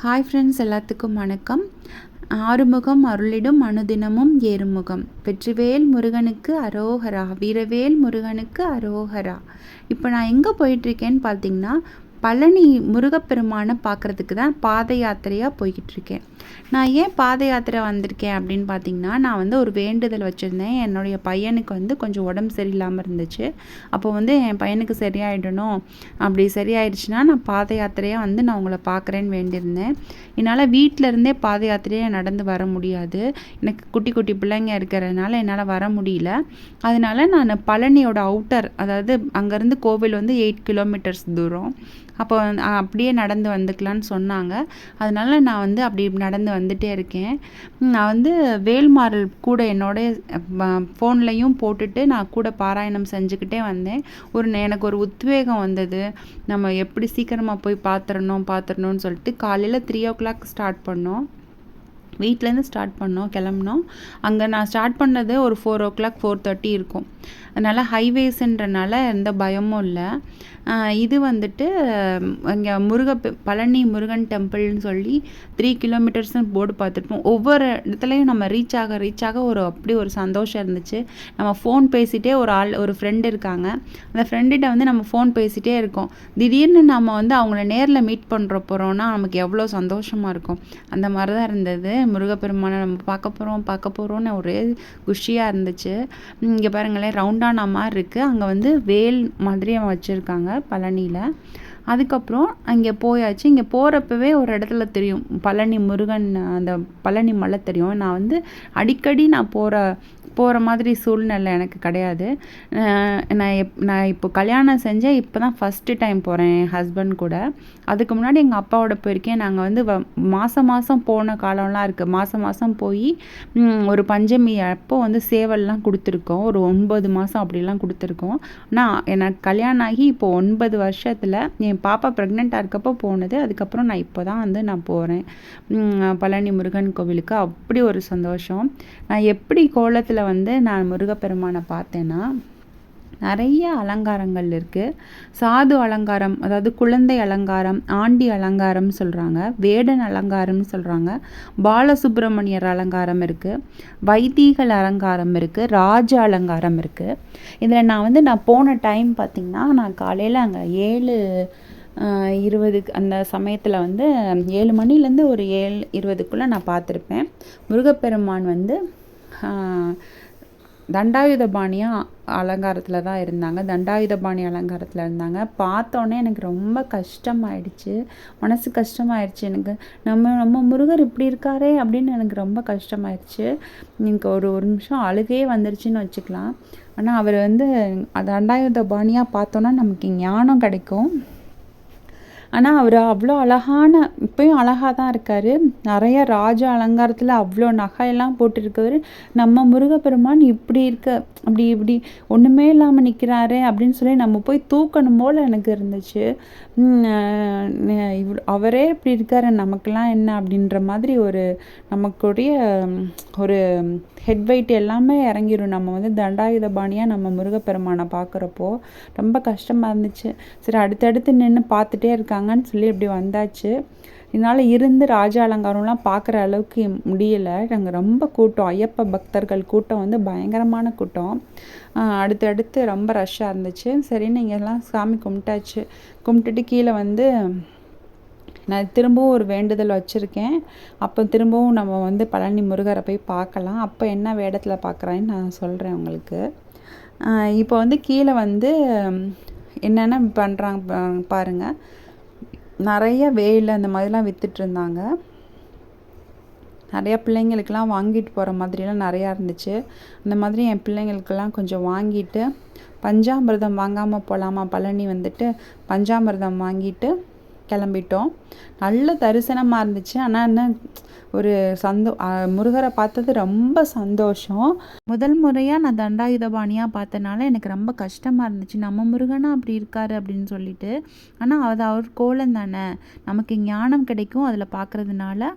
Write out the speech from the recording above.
Hi friends எல்லாத்துக்கும் வணக்கம். ஆறுமுகம் அருளிடும் அனுதினமும் ஏறுமுகம். வெற்றிவேல் முருகனுக்கு அரோகரா வீரவேல் முருகனுக்கு அரோகரா. இப்போ நான் எங்கே போயிட்டுருக்கேன்னு பார்த்தீங்கன்னா பழனி முருகப்பெருமானை பார்க்குறதுக்கு தான் பாத யாத்திரையாக போய்கிட்டுருக்கேன். நான் ஏன் பாத யாத்திரை வந்திருக்கேன் அப்படின்னு பார்த்தீங்கன்னா நான் வந்து ஒரு வேண்டுதல் வச்சுருந்தேன். என்னுடைய பையனுக்கு வந்து கொஞ்சம் உடம்பு சரியில்லாமல் இருந்துச்சு. அப்போ வந்து என் பையனுக்கு சரியாயிடணும். அப்படி சரியாயிடுச்சுன்னா நான் பாத யாத்திரையாக வந்து நான் உங்களை பார்க்குறேன்னு வேண்டியிருந்தேன். என்னால் வீட்டில் இருந்தே பாத யாத்திரையாக நடந்து வர முடியாது. எனக்கு குட்டி குட்டி பிள்ளைங்க இருக்கிறதுனால என்னால் வர முடியல. அதனால் நான் பழனியோட அவுட்டர் அதாவது அங்கேருந்து கோவில் வந்து எயிட் கிலோமீட்டர்ஸ் தூரம். அப்போ அப்படியே நடந்து வந்துக்கலான்னு சொன்னாங்க. அதனால நான் வந்து அப்படி நடந்து வந்துட்டே இருக்கேன். நான் வந்து வேல்மாறல் கூட என்னோட ஃபோன்லேயும் போட்டுட்டு நான் கூட பாராயணம் செஞ்சுக்கிட்டே வந்தேன். ஒரு எனக்கு ஒரு உத்வேகம் வந்தது. நம்ம எப்படி சீக்கிரமாக போய் பார்த்துடணும் பார்த்துடணும்னு சொல்லிட்டு காலையில் த்ரீ ஓ கிளாக் ஸ்டார்ட் பண்ணோம். வீட்டிலேருந்து ஸ்டார்ட் பண்ணோம் கிளம்புனோம். அங்கே நான் ஸ்டார்ட் பண்ணது ஒரு four o'clock four thirty இருக்கும். அதனால் ஹைவேஸுன்றனால எந்த பயமும் இல்லை. இது வந்துட்டு இங்கே முருக பழனி முருகன் டெம்பிள்னு சொல்லி த்ரீ கிலோமீட்டர்ஸ்னு போர்டு பார்த்துருப்போம். ஒவ்வொரு இடத்துலையும் நம்ம ரீச் ஆக ரீச் ஆக ஒரு அப்படி ஒரு சந்தோஷம் இருந்துச்சு. நம்ம ஃபோன் பேசிகிட்டே ஒரு ஆள் ஒரு ஃப்ரெண்டு இருக்காங்க. அந்த ஃப்ரெண்டுகிட்ட வந்து நம்ம ஃபோன் பேசிகிட்டே இருக்கோம். திடீர்னு நம்ம வந்து அவங்கள நேரில் மீட் பண்ணுற போகிறோன்னா நமக்கு எவ்வளோ சந்தோஷமாக இருக்கும். அந்த மாதிரி தான் இருந்தது. முருகப்பெருமானை நம்ம பார்க்க போகிறோம் பார்க்க போகிறோன்னு ஒரே குஷியாக இருந்துச்சு. இங்கே பாருங்களேன் ரவுண்டான மாதிரி இருக்குது அங்கே வந்து வேல் மாதிரி வச்சுருக்காங்க பழனியில். அதுக்கப்புறம் அங்கே போயாச்சு. இங்கே போகிறப்பவே ஒரு இடத்துல தெரியும். பழனி முருகன் அந்த பழனி மலை தெரியும். நான் வந்து அடிக்கடி நான் போகிற போகிற மாதிரி சூழ்நிலை எனக்கு கிடையாது. நான் எப் நான் இப்போ கல்யாணம் செஞ்சேன். இப்போ தான் ஃபஸ்ட்டு டைம் போகிறேன் என் ஹஸ்பண்ட் கூட. அதுக்கு முன்னாடி எங்கள் அப்பாவோட போயிருக்கேன். நாங்கள் வந்து வ மாதம் மாதம் போன காலம்லாம் இருக்குது மாதம் மாதம் போய் ஒரு பஞ்சமி அப்போ வந்து சேவல்லாம் கொடுத்துருக்கோம். ஒரு ஒன்பது மாதம் அப்படிலாம் கொடுத்துருக்கோம். ஆனால் எனக்கு கல்யாணம் ஆகி இப்போ ஒன்பது வருஷத்தில் என் பாப்பா ப்ரெக்னெண்ட்டாக இருக்கப்போ போனது. அதுக்கப்புறம் நான் இப்போ தான் வந்து நான் போகிறேன் பழனி முருகன் கோவிலுக்கு. அப்படி ஒரு சந்தோஷம். நான் எப்படி கோலத்தில் வந்து நான் முருகப்பெருமானை பார்த்தேன்னா நிறைய அலங்காரங்கள் இருக்குது சாது அலங்காரம் அதாவது குழந்தை அலங்காரம் ஆண்டி அலங்காரம் சொல்கிறாங்க வேடன் அலங்காரம்னு சொல்கிறாங்க பாலசுப்ரமணியர் அலங்காரம் இருக்குது வைத்தீகள் அலங்காரம் இருக்குது ராஜ அலங்காரம் இருக்குது இதில் நான் வந்து நான் போன டைம் பார்த்திங்கன்னா நான் காலையில் அங்கே ஏழு இருபதுக்கு அந்த சமயத்தில் வந்து ஏழு மணிலேருந்து ஒரு ஏழு இருபதுக்குள்ளே நான் பார்த்துருப்பேன். முருகப்பெருமான் வந்து தண்டாயுதபாணியாக அலங்காரத்தில் தான் இருந்தாங்க. தண்டாயுதபாணி அலங்காரத்தில் இருந்தாங்க. பார்த்தோன்னே எனக்கு ரொம்ப கஷ்டமாயிடுச்சு. மனசு கஷ்டமாயிடுச்சு. எனக்கு நம்ம நம்ம முருகர் இப்படி இருக்காரே அப்படின்னு எனக்கு ரொம்ப கஷ்டமாயிடுச்சு. எனக்கு ஒரு ஒரு நிமிஷம் அழுகையே வந்துருச்சுன்னு வச்சுக்கலாம். ஆனால் அவர் வந்து தண்டாயுதபாணியாக பார்த்தோன்னா நமக்கு ஞானம் கிடைக்கும். ஆனால் அவர் அவ்வளோ அழகான இப்போயும் அழகாக தான் இருக்கார். நிறைய ராஜ அலங்காரத்தில் அவ்வளோ நகையெல்லாம் போட்டிருக்கவர். நம்ம முருகப்பெருமான் இப்படி இருக்க அப்படி இப்படி ஒன்றுமே இல்லாமல் நிற்கிறாரு அப்படின்னு சொல்லி நம்ம போய் தூக்கணும் போல் எனக்கு இருந்துச்சு. இவ் அவரே இப்படி இருக்காரு நமக்கெல்லாம் என்ன அப்படின்ற மாதிரி ஒரு நமக்குடைய ஒரு ஹெட் வெயிட் எல்லாமே இறங்கிடும் நம்ம வந்து தண்டாயுதபாணியாக நம்ம முருகப்பெருமானை பார்க்குறப்போ. ரொம்ப கஷ்டமாக இருந்துச்சு. சரி அடுத்தடுத்து நின்று பார்த்துட்டே இருக்காங்க. இருக்காங்கன்னு சொல்லி இப்படி வந்தாச்சு. இதனால் இருந்து ராஜ அலங்காரம்லாம் பார்க்குற அளவுக்கு முடியலை. நாங்கள் ரொம்ப கூட்டம். ஐயப்ப பக்தர்கள் கூட்டம் வந்து பயங்கரமான கூட்டம். அடுத்தடுத்து ரொம்ப ரஷ்ஷாக இருந்துச்சு. சரின்னு இங்கெல்லாம் சாமி கும்பிட்டாச்சு. கும்பிட்டுட்டு கீழே வந்து நான் திரும்பவும் ஒரு வேண்டுதல் வச்சுருக்கேன். அப்போ திரும்பவும் நம்ம வந்து பழனி முருகரை போய் பார்க்கலாம். அப்போ என்ன வேடத்தில் பார்க்குறான்னு நான் சொல்கிறேன் உங்களுக்கு. இப்போ வந்து கீழே வந்து என்னென்ன பண்ணுறாங்க பாருங்கள் நிறைய வேலை அந்த மாதிரிலாம் விற்றுட்ருந்தாங்க நிறையா பிள்ளைங்களுக்கெல்லாம் வாங்கிட்டு போகிற மாதிரிலாம் நிறையா இருந்துச்சு. அந்த மாதிரி என் பிள்ளைங்களுக்கெல்லாம் கொஞ்சம் வாங்கிட்டு பஞ்சாமிர்தம் வாங்காமல் போகலாமா பழனி வந்துட்டு பஞ்சாமிர்தம் வாங்கிட்டு கிளம்பிட்டோம். நல்ல தரிசனமாக இருந்துச்சு. ஆனால் என்ன ஒரு சந்தோ முருகரை பார்த்தது ரொம்ப சந்தோஷம். முதல் முறையாக நான் தண்டாயுதபாணியாக பார்த்தனால எனக்கு ரொம்ப கஷ்டமாக இருந்துச்சு. நம்ம முருகனா அப்படி இருக்காரு அப்படின்னு சொல்லிட்டு. ஆனால் அது அவர் கோலம் தானே. நமக்கு ஞானம் கிடைக்கும். அதில் பார்க்குறதுனால